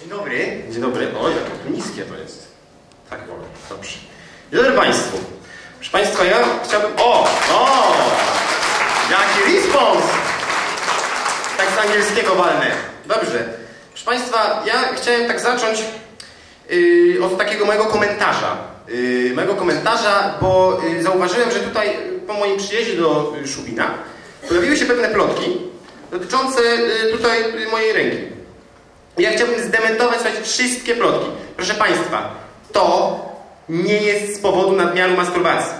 Dzień dobry. Dzień dobry. O, jakie to niskie to jest. Tak wolę. Dobrze. Dzień dobry Państwu. Proszę Państwa, ja chciałbym... O! O! Jaki respons! Tak z angielskiego walnę. Dobrze. Proszę Państwa, ja chciałem tak zacząć yy, od takiego mojego komentarza. Yy, mojego komentarza, bo yy, zauważyłem, że tutaj yy, po moim przyjeździe do yy, Szubina pojawiły się pewne plotki dotyczące yy, tutaj mojej ręki. Ja chciałbym zdementować wszystkie plotki. Proszę Państwa, to nie jest z powodu nadmiaru masturbacji.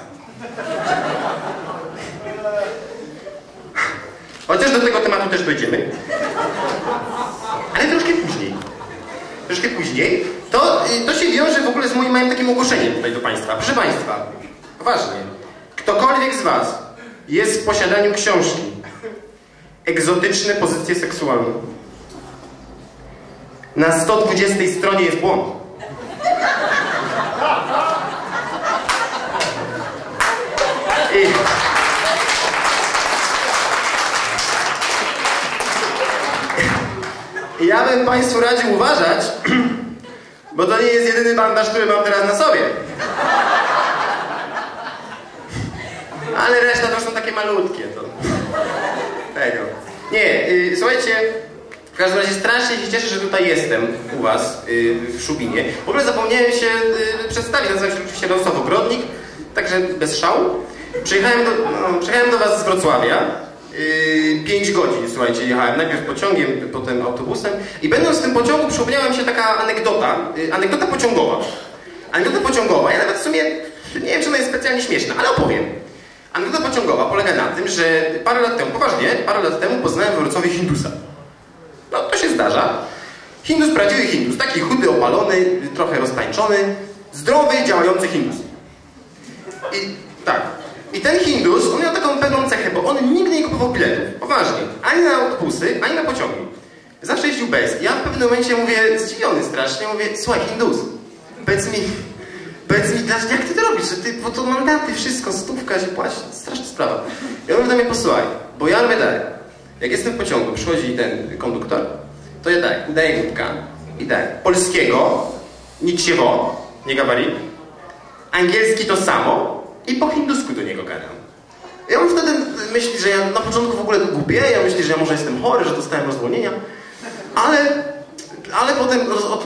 Chociaż do tego tematu też dojdziemy. Ale troszkę później. Troszkę później. To, y, to się wiąże w ogóle z moim małym takim ogłoszeniem tutaj do Państwa. Proszę Państwa, poważnie. Ktokolwiek z Was jest w posiadaniu książki Egzotyczne pozycje seksualne na 120 stronie jest błąd. I... Ja bym Państwu radził uważać, bo to nie jest jedyny bandaż, który mam teraz na sobie. Ale reszta to są takie malutkie. To... Tego. Nie, yy, słuchajcie, w każdym razie strasznie się cieszę, że tutaj jestem u Was yy, w Szubinie. W ogóle zapomniałem się yy, przedstawić, nazywam się oczywiście Rosław Ogrodnik, także bez szału. Przyjechałem do, no, przyjechałem do Was z Wrocławia. Yy, 5 godzin, słuchajcie, jechałem najpierw pociągiem, potem autobusem i będąc w tym pociągu przypomniała mi się taka anegdota, yy, anegdota pociągowa. Anegdota pociągowa, ja nawet w sumie nie wiem, czy ona jest specjalnie śmieszna, ale opowiem. Anegdota pociągowa polega na tym, że parę lat temu, poważnie, parę lat temu poznałem w Wrocławiu Hindusa. No, to się zdarza. Hindus, prawdziwy Hindus, taki chudy, opalony, trochę roztańczony, zdrowy, działający Hindus. I tak. I ten Hindus, on miał taką pewną cechę, bo on nigdy nie kupował biletów. Poważnie. Ani na autobusy, ani na pociągi. Zawsze jeździł bez. Ja w pewnym momencie mówię, zdziwiony strasznie, mówię, słuchaj Hindus, powiedz mi, powiedz mi, jak ty to robisz? Że ty, bo to mandaty, wszystko, stówka się płaci, straszna sprawa. I on mówi do mnie, posłuchaj, bo ja robię tak. Jak jestem w pociągu, przychodzi ten konduktor, to ja tak, daję głupka i tak, polskiego, nic się wo, nie gawari, angielski to samo i po hindusku do niego gadam. I on wtedy myśli, że ja na początku w ogóle głupieję, ja myśli, że ja może jestem chory, że dostałem rozwolnienia, ale, ale potem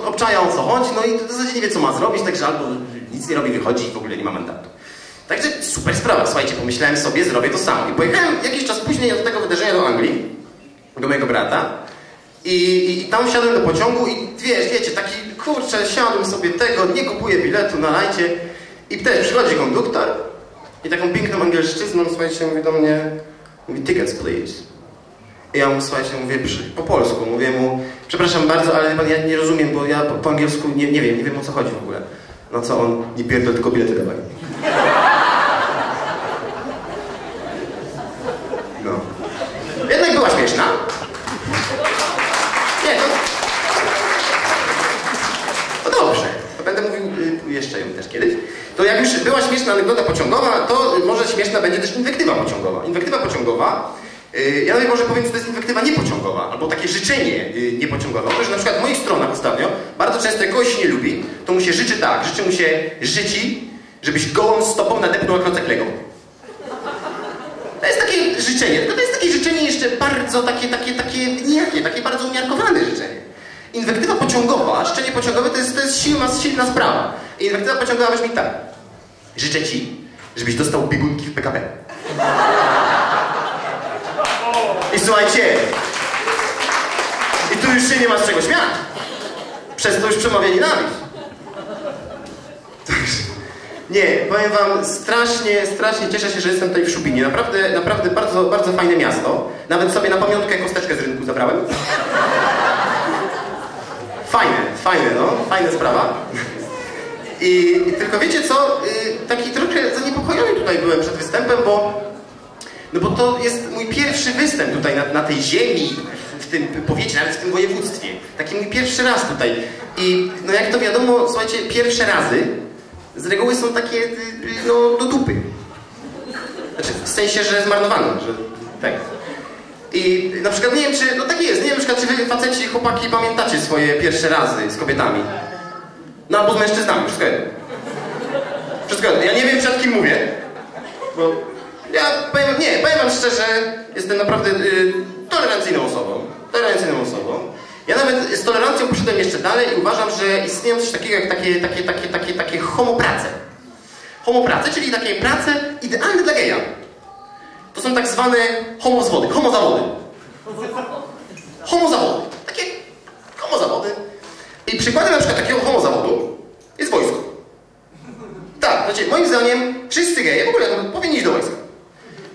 obczaja o co chodzi, no i w zasadzie nie wie co ma zrobić, także albo nic nie robi, wychodzi i w ogóle nie ma mandatu. Także super sprawa, słuchajcie, pomyślałem sobie, zrobię to samo. I pojechałem jakiś czas później od tego wydarzenia do Anglii, do mojego brata. I, i, I, tam wsiadłem do pociągu i wiesz, wiecie, taki kurczę, siadłem sobie tego, nie kupuję biletu na lajcie. I też przychodzi konduktor i taką piękną angielszczyzną, słuchajcie, mówi do mnie, mówi tickets please. I ja mu, słuchajcie, mówię po polsku, mówię mu, przepraszam bardzo, ale pan, ja nie rozumiem, bo ja po, po angielsku nie, nie wiem, nie wiem o co chodzi w ogóle. No co on, nie pierdol, tylko bilety dawaj. No. Jednak była śmieszna. Nie, to... No dobrze, to będę mówił y, jeszcze ją też kiedyś. To jak już była śmieszna anegdota pociągowa, to może śmieszna będzie też inwektywa pociągowa. Inwektywa pociągowa, y, ja nawet może powiem, że to jest inwektywa niepociągowa, albo takie życzenie y, niepociągowe. Otóż na przykład w moich stronach ostatnio, bardzo często jak kogoś nie lubi, to mu się życzy tak, życzy mu się życi, żebyś gołą stopą nadepnął klocek Lego. To jest takie życzenie, to jest takie życzenie jeszcze bardzo takie, takie, takie nijakie, takie bardzo umiarkowane życzenie. Inwektywa pociągowa, życzenie pociągowe to jest, to jest silna, silna sprawa. Inwektywa pociągowa brzmi tak. Życzę ci, żebyś dostał biegunki w PKP. Słuchajcie, i tu już się nie ma czego śmiać. Przez to już przemawia nienawiść. Nie, powiem wam, strasznie, strasznie cieszę się, że jestem tutaj w Szubinie. Naprawdę, naprawdę bardzo, bardzo fajne miasto. Nawet sobie na pamiątkę kosteczkę z rynku zabrałem. Fajne, fajne, no, fajna sprawa. I, i tylko wiecie co, y, taki trochę zaniepokojony tutaj byłem przed występem, bo no bo to jest mój pierwszy występ tutaj na, na tej ziemi, w tym powiecie, nawet w tym województwie. Taki mój pierwszy raz tutaj. I no jak to wiadomo, słuchajcie, pierwsze razy z reguły są takie, no, do dupy. Znaczy, w sensie, że zmarnowane, że tak. I na przykład nie wiem, czy, no tak jest, nie wiem, na przykład, czy wy faceci, chłopaki pamiętacie swoje pierwsze razy z kobietami. No albo z mężczyznami, wszystko jedno. Wszystko jedno. Ja nie wiem, przed kim mówię, bo ja powiem, nie, powiem wam szczerze, jestem naprawdę y, tolerancyjną osobą. Tolerancyjną osobą. Ja nawet z tolerancją poszedłem jeszcze dalej i uważam, że istnieją coś takiego jak takie, takie, takie, takie, takie homoprace. Homoprace, czyli takie prace idealne dla geja. To są tak zwane homozawody, homozawody. Homozawody. Takie homozawody. I przykładem na przykład takiego homozawodu jest wojsko. Tak, znaczy moim zdaniem wszyscy geje w ogóle powinni iść do wojska.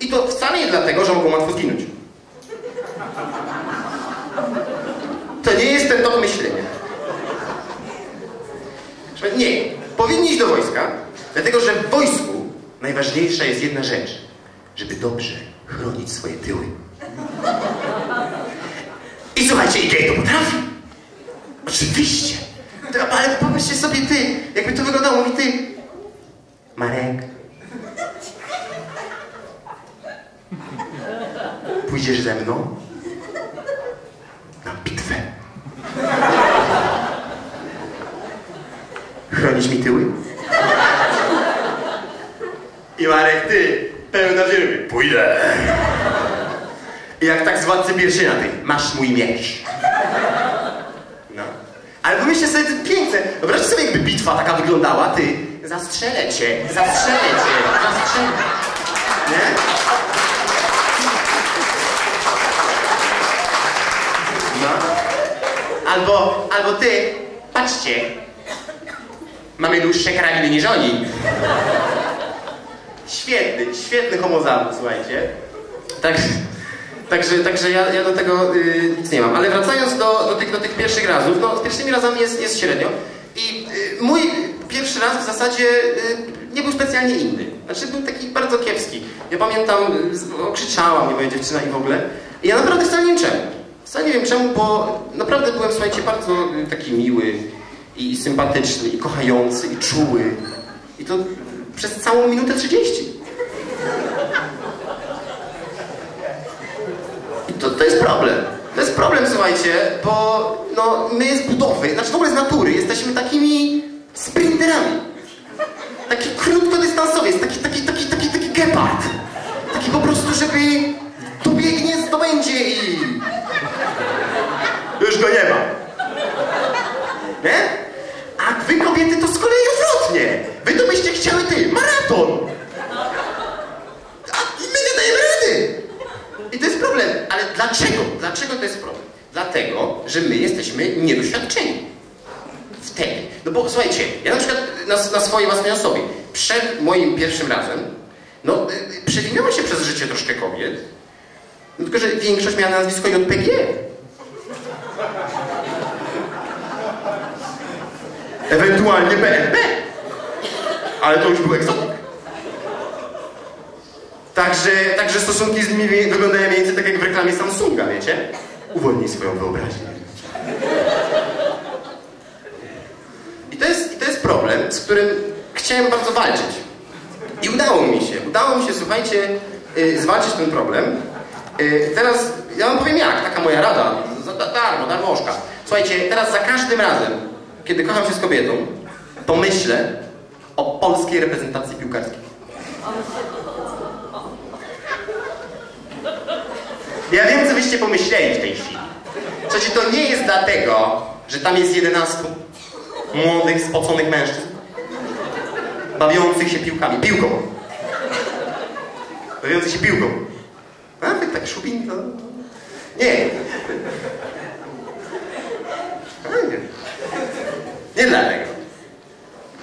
I to wcale nie dlatego, że mogą łatwo zginąć. To nie jest ten tok myślenia. Nie, powinni iść do wojska, dlatego że w wojsku najważniejsza jest jedna rzecz. Żeby dobrze chronić swoje tyły. I słuchajcie, i gej to potrafi. Oczywiście. Ale pomyślcie sobie ty, jakby to wyglądało, mówi ty. Marek. Pójdziesz ze mną na bitwę. Chronisz mi tyły? I Marek, ty, pełna wiermy. Pójdę. I jak tak z władcy pierścienia, ty, masz mój miecz. No. Ale pomyślcie sobie, to piękne. Wyobraźcie sobie, jakby bitwa taka wyglądała, ty, zastrzelę cię, zastrzelę cię, zastrzelę. Nie? No. Albo, albo ty, patrzcie, mamy dłuższe karabiny niż oni. Świetny, świetny homozawód, słuchajcie. Także, także, także ja, ja do tego y, nic nie mam. Ale wracając do, do, tych, do tych pierwszych razów, no z pierwszymi razami jest, jest średnio. I y, mój pierwszy raz w zasadzie y, nie był specjalnie inny. Znaczy był taki bardzo kiepski. Ja pamiętam, y, okrzyczała mnie moja dziewczyna i w ogóle. I ja naprawdę wcale nie czemu. Wcale nie wiem czemu, bo naprawdę byłem, słuchajcie, bardzo y, taki miły i sympatyczny, i kochający, i czuły. I to przez całą minutę 30. I to, to jest problem. To jest problem, słuchajcie, bo no, my z budowy, znaczy w ogóle z natury, jesteśmy takimi sprinterami. Taki krótkodystansowiec, taki, taki, taki, taki, taki gepard. Taki po prostu, żeby dobiegnie, zdobędzie i... Już go nie ma. Nie? A wy kobiety to z kolei odwrotnie. Wy to byście chciały ty, maraton. A my nie dajemy rady. I to jest problem. Ale dlaczego? Dlaczego to jest problem? Dlatego, że my jesteśmy niedoświadczeni. Wtedy. No bo słuchajcie, ja na przykład na, na swojej własnej osobie, przed moim pierwszym razem, no y, przewinęło się przez życie troszkę kobiet, no, tylko że większość miała nazwisko JPG. Ewentualnie BNB. Ale to już był egzotyk. Także, także stosunki z nimi wyglądają więcej tak jak w reklamie Samsunga, wiecie? Uwolnij swoją wyobraźnię. I to jest, i to jest problem, z którym chciałem bardzo walczyć. I udało mi się. Udało mi się, słuchajcie, yy, zwalczyć ten problem. Yy, teraz ja wam powiem jak, taka moja rada. Darmo, darmożka. Słuchajcie, teraz za każdym razem, kiedy kocham się z kobietą, to myślę o polskiej reprezentacji piłkarskiej. Ja wiem, co byście pomyśleli w tej chwili. Słuchajcie, to nie jest dlatego, że tam jest 11 młodych, spoconych mężczyzn bawiących się piłkami. Piłką. Bawiących się piłką. A, tak szubin to... Nie. A, nie. Nie dlatego.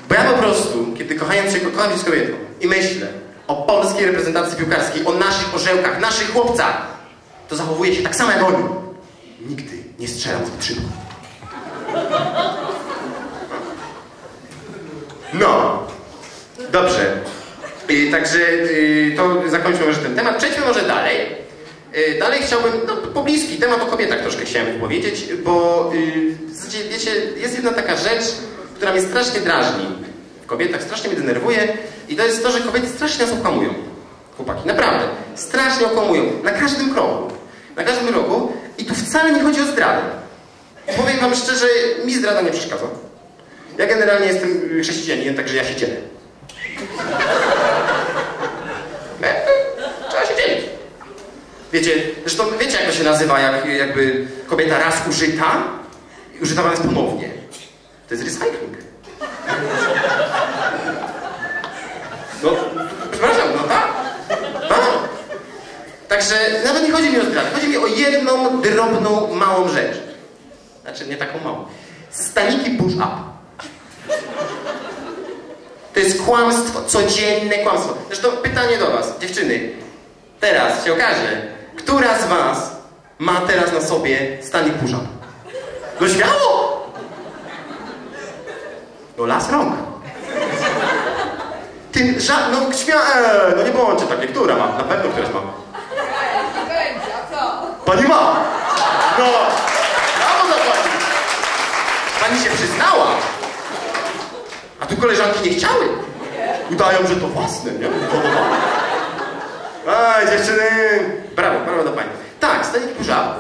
Bo ja po prostu, kiedy kochając się, kocham się z kobietą i myślę o polskiej reprezentacji piłkarskiej, o naszych orzełkach, naszych chłopcach, to zachowuję się tak samo jak oni. Nigdy nie strzelam z wytrzymu. No. Dobrze. Y, także y, to zakończmy może ten temat. Przejdźmy może dalej. Y, dalej chciałbym, no pobliski temat o kobietach troszkę chciałem powiedzieć, bo y, w zasadzie, wiecie, jest jedna taka rzecz, która mnie strasznie drażni w kobietach, strasznie mnie denerwuje i to jest to, że kobiety strasznie nas okłamują. Chłopaki, naprawdę. Strasznie okłamują. Na każdym kroku. Na każdym roku i tu wcale nie chodzi o zdradę. Powiem wam szczerze, mi zdrada nie przeszkadza. Ja generalnie jestem chrześcijaninem, także ja się dzielę. Wiecie, zresztą wiecie jak to się nazywa, jak jakby kobieta raz użyta i używana jest ponownie. To jest recycling. No, przepraszam, no tak. tak. Także nawet nie chodzi mi o zdradę, chodzi mi o jedną drobną, małą rzecz. Znaczy, nie taką małą. Staniki push-up. To jest kłamstwo, codzienne kłamstwo. Zresztą pytanie do was, dziewczyny. Teraz się okaże, która z was ma teraz na sobie stanik push-up? No śmiało! No las rąk. Ty, ża... no. Eee, no nie bądźcie takie, która ma? Na pewno któraś ma. Będzie, a co? Pani ma! No! Brawo za pani! Pani się przyznała! A tu koleżanki nie chciały. Udają, że to własne, nie? Podobało. Aj, dziewczyny! Brawo, brawo do pani. Tak, stanik kurza.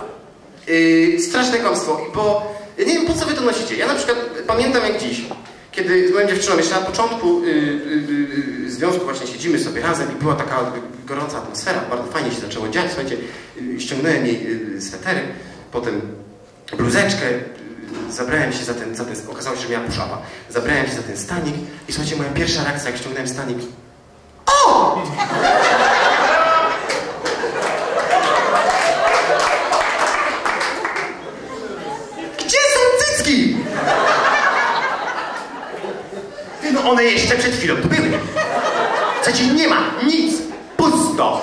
Yy, straszne kłamstwo, bo nie wiem po co wy to nosicie. Ja na przykład pamiętam jak dziś, kiedy z moją dziewczyną jeszcze na początku yy, yy, związku właśnie siedzimy sobie razem i była taka gorąca atmosfera, bardzo fajnie się zaczęło dziać. Słuchajcie, yy, ściągnąłem jej yy, swetery, potem bluzeczkę, yy, zabrałem się za ten, za ten, okazało się, że miała puszapa. Zabrałem się za ten stanik i słuchajcie, moja pierwsza reakcja, jak ściągnąłem stanik, o! Gdzie są cycki? One jeszcze przed chwilą tu były. Przecież nie ma nic. Pusto.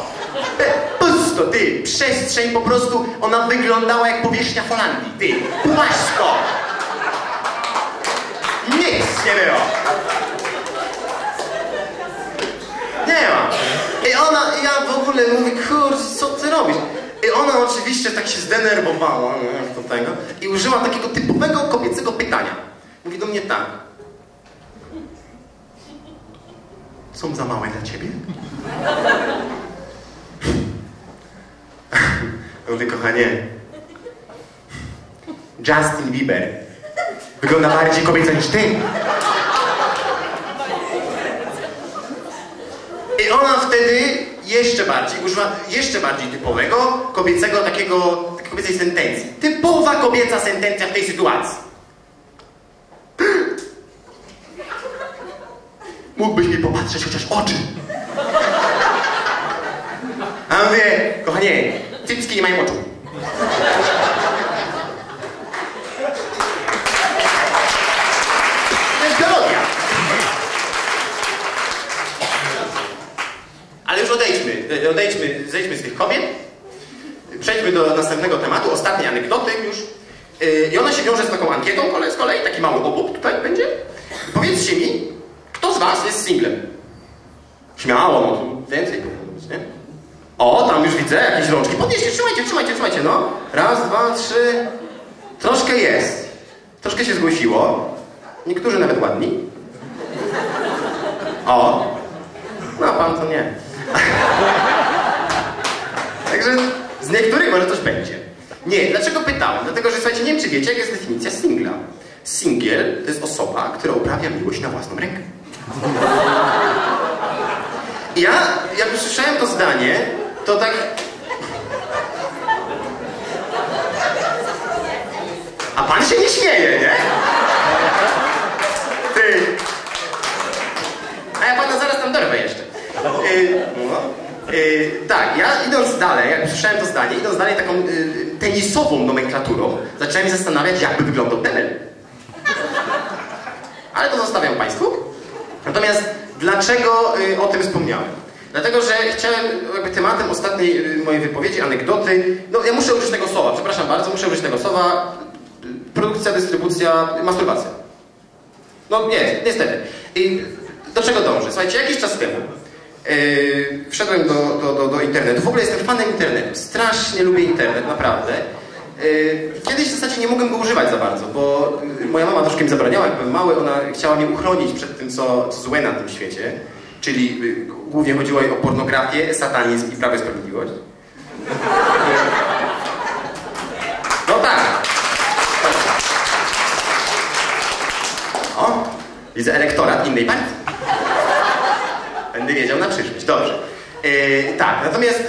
E, Pusto, ty. Przestrzeń po prostu, ona wyglądała jak powierzchnia Holandii. Ty, płasko. Nic nie było. Nie ma. I ona, ja w ogóle mówię, kurczę, co ty robisz? I ona oczywiście tak się zdenerwowała tego i użyła takiego typowego kobiecego pytania. Mówi do mnie tak. Są za małe dla ciebie? Mówię, kochanie, Justin Bieber wygląda bardziej kobieco niż ty. I ona wtedy jeszcze bardziej, używa jeszcze bardziej typowego, kobiecego, takiego, kobiecej sentencji. Typowa kobieca sentencja w tej sytuacji. Mógłbyś mi popatrzeć chociaż oczy. A mówię, kochanie, cycki nie mają oczu. To jest. Ale już odejdźmy, e, odejdźmy, zejdźmy z tych kobiet. Przejdźmy do następnego tematu, ostatniej anegdoty już. E, I ona się wiąże z taką ankietą z kolei, taki mały obok tutaj będzie. Powiedzcie mi, was jest singlem? Śmiało, no tu więcej powinno być, nie? O, tam już widzę jakieś rączki. Podnieście, trzymajcie, trzymajcie, trzymajcie, no. Raz, dwa, trzy. Troszkę jest. Troszkę się zgłosiło. Niektórzy nawet ładni. O. No, pan to nie. Także z niektórych może coś będzie. Nie, dlaczego pytałem? Dlatego, że słuchajcie, nie wiem czy wiecie, jaka jest definicja singla. Singiel to jest osoba, która uprawia miłość na własną rękę. Ja, jak usłyszałem to zdanie, to tak... A pan się nie śmieje, nie? Ty... A ja pana zaraz tam dorwę jeszcze. Yy, no. Yy, tak, ja idąc dalej, jak usłyszałem to zdanie, idąc dalej taką yy, tenisową nomenklaturą, zacząłem się zastanawiać, jakby wyglądał Demel. Ale to zostawiam Państwu. Natomiast dlaczego y, o tym wspomniałem? Dlatego, że chciałem jakby tematem ostatniej y, mojej wypowiedzi, anegdoty, no ja muszę użyć tego słowa, przepraszam bardzo, muszę użyć tego słowa, produkcja, dystrybucja, masturbacja. No nie, niestety. I do czego dążę? Słuchajcie, jakiś czas temu yy, wszedłem do, do, do, do internetu. W ogóle jestem fanem internetu. Strasznie lubię internet, naprawdę. Y, kiedyś w zasadzie nie mogłem go używać za bardzo, bo y, moja mama troszkę mi zabraniała, jak byłem mały, ona chciała mnie uchronić przed tym, co, co złe na tym świecie, czyli y, głównie chodziło jej o pornografię, satanizm i Prawo i Sprawiedliwość. No tak. O, widzę elektorat innej partii. Będę wiedział na przyszłość. Dobrze. E, tak, natomiast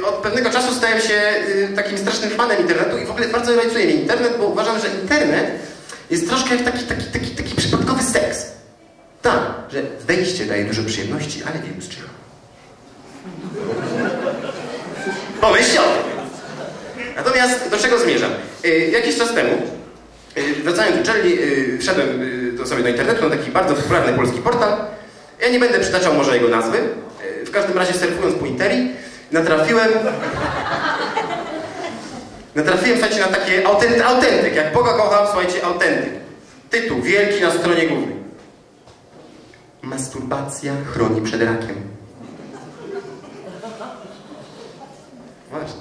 e, od pewnego czasu stałem się e, takim strasznym fanem internetu i w ogóle bardzo rajcuje mnie internet, bo uważam, że internet jest troszkę jak taki, taki, taki, taki przypadkowy seks. Tak, że wejście daje dużo przyjemności, ale wielu z czego. O tym. Natomiast do czego zmierzam? Jakiś czas temu, wracając do uczelni, wszedłem to sobie do internetu na taki bardzo popularny polski portal. Ja nie będę przytaczał może jego nazwy. W każdym razie surfując po Interi, natrafiłem... Natrafiłem, słuchajcie, na takie autenty, autentyk. Jak Boga kocham, słuchajcie, autentyk. Tytuł wielki na stronie głównej. Masturbacja chroni przed rakiem. Właśnie.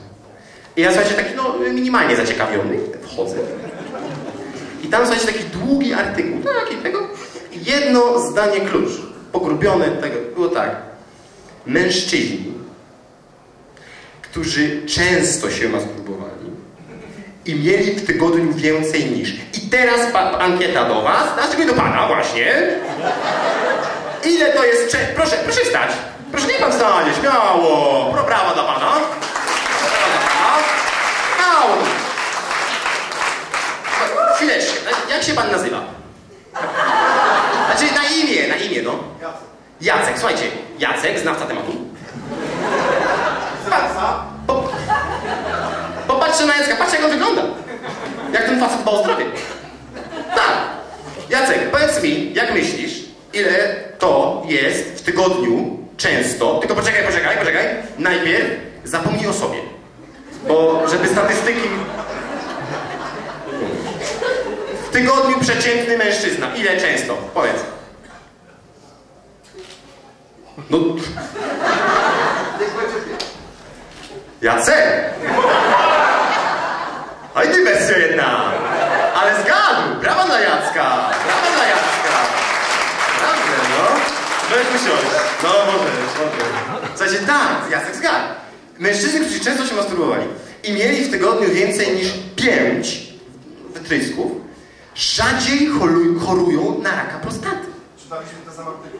I ja słuchajcie, taki no minimalnie zaciekawiony, wchodzę. I tam słuchajcie, taki długi artykuł, taki tego, jedno zdanie klucz, pogrubione tego, było tak. Mężczyźni, którzy często się masturbowali i mieli w tygodniu więcej niż. I teraz ankieta do was, i do pana właśnie. Ile to jest. Proszę, proszę wstać. Proszę, niech pan wstanie, śmiało. Pro, brawa dla pana. Śmiało. Chwileczkę, jak się pan nazywa? Znaczy na imię, na imię, no. Jacek, słuchajcie, Jacek, znawca tematu. Po, popatrzcie na Jacka, patrzcie jak on wygląda. Jak ten facet dba o zdrowie. Tak. Jacek, powiedz mi, jak myślisz, ile to jest w tygodniu często, tylko poczekaj, poczekaj, poczekaj, najpierw zapomnij o sobie. Bo żeby statystyki... W tygodniu przeciętny mężczyzna, ile często? Powiedz. No... Jacek! Oj ty bestia jedna! Ale zgadł! Brawa dla Jacka! Brawa dla Jacka! Naprawdę, no. Możesz usiąść. No, możesz, możesz. Słuchajcie, tak, Jacek zgadł. Mężczyźni, którzy często się masturbowali i mieli w tygodniu więcej niż pięć wytrysków, rzadziej choruj, chorują na raka prostaty. Czytaliśmy te same artykuły.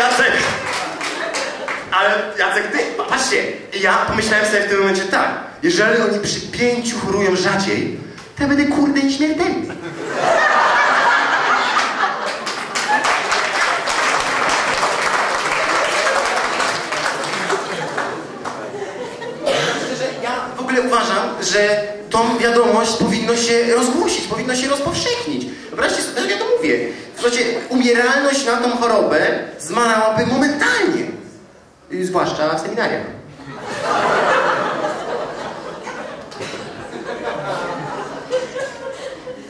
Jacek! Ale Jacek, ty, patrzcie, ja pomyślałem sobie w tym momencie tak, jeżeli oni przy pięciu chorują rzadziej, to ja będę kurde nieśmiertelny. Szczerze, ja w ogóle uważam, że tą wiadomość powinno się rozgłosić, powinno się rozpowszechnić. Wyobraźcie sobie, tak jak ja to mówię. Słuchajcie, umieralność na tą chorobę zmalałaby momentalnie. Y, Zwłaszcza w seminariach.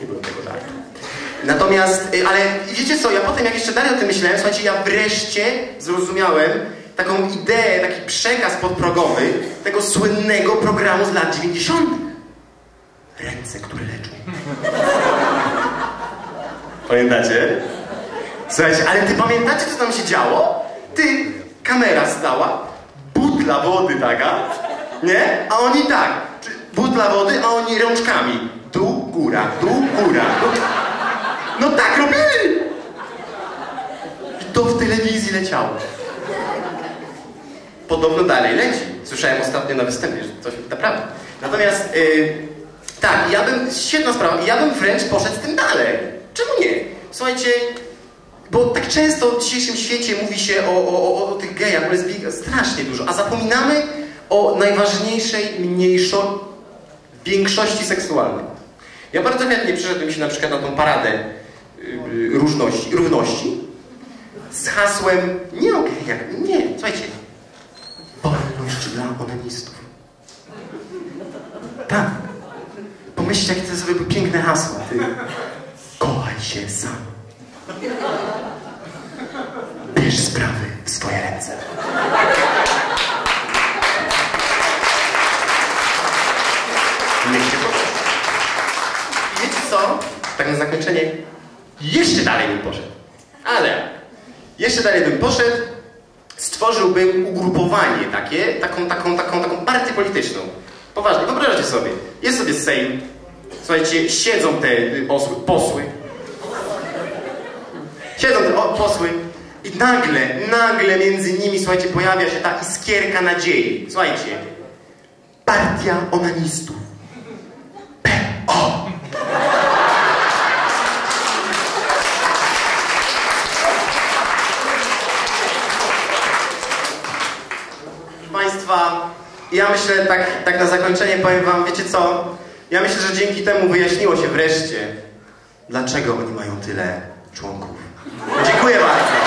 Nie było tego żartu. Natomiast, y, ale wiecie co, ja potem jak jeszcze dalej o tym myślałem, słuchajcie, ja wreszcie zrozumiałem taką ideę, taki przekaz podprogowy tego słynnego programu z lat 90. Ręce, które leczą. Pamiętacie? Słuchajcie, ale ty pamiętacie, co tam się działo? Ty, kamera stała, butla wody taka, nie? A oni tak, butla wody, a oni rączkami. Dół, góra, dół, góra, dół. No tak robili! I to w telewizji leciało. Podobno dalej leci. Słyszałem ostatnio na występie, że coś naprawdę. Natomiast, yy, tak, ja bym, świetna sprawa, ja bym wręcz poszedł z tym dalej. Czemu nie? Słuchajcie, bo tak często w dzisiejszym świecie mówi się o, o, o, o tych gejach, lesbijkach, strasznie dużo, a zapominamy o najważniejszej, mniejszo większości seksualnej. Ja bardzo chętnie przyszedłem się na przykład na tą paradę yy, różności, równości z hasłem nie o gejach, nie, słuchajcie, wolność dla onanistów. Tak. Pomyślcie, jakie to sobie piękne hasła. Ty. Kochaj się sam. Bierz sprawy w swoje ręce. Niech się poszedł. I wiecie co? Tak na zakończenie. Jeszcze dalej bym poszedł. Ale jeszcze dalej bym poszedł, stworzyłbym ugrupowanie takie, taką, taką, taką, taką partię polityczną. Poważnie, wyobraźcie sobie. Jest sobie Sejm, słuchajcie, siedzą te y, posły, posły. Siedzą te o, posły i nagle, nagle między nimi, słuchajcie, pojawia się ta iskierka nadziei. Słuchajcie, partia onanistów. P.O. Państwa, ja myślę, tak, tak na zakończenie powiem wam, wiecie co? Ja myślę, że dzięki temu wyjaśniło się wreszcie, dlaczego oni mają tyle członków. Dziękuję bardzo.